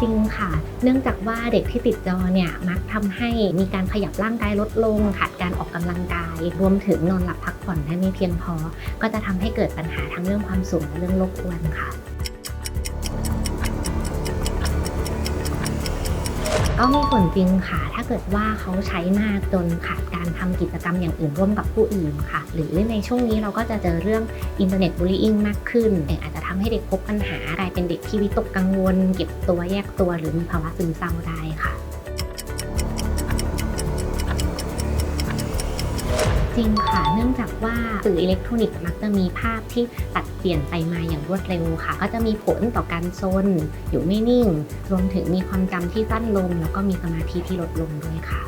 จริงค่ะ เนื่องจากว่าเด็กที่ติดจอเนี่ยมักทำให้มีการขยับร่างกายลดลง ขาดการออกกำลังกาย รวมถึงนอนหลับพักผ่อนได้ไม่เพียงพอ ก็จะทำให้เกิดปัญหาทั้งเรื่องความสูงและเรื่องโรคอ้วนค่ะ ก็มีผลจริงค่ะ ถ้าเกิดว่าเขาใช้มากจนขาดการทำกิจกรรมอย่างอื่นร่วมกับผู้อื่นค่ะ หรือในช่วงนี้เราก็จะเจอเรื่องอินเทอร์เน็ตบูลิ่งมากขึ้น อาจจะทำให้เด็กพบปัญหากลายเป็นเด็กที่วิตกกังวล เก็บตัวแยกตัวหรือมีภาวะซึมเศร้าได้ค่ะ จริงค่ะ เนื่องจากว่าสื่ออิเล็กทรอนิกส์มักจะมีภาพที่ตัดเปลี่ยนไปมาอย่างรวดเร็วค่ะ ก็จะมีผลต่อการซนอยู่ไม่นิ่ง รวมถึงมีความจำที่สั้นลง แล้วก็มีสมาธิที่ลดลงด้วยค่ะ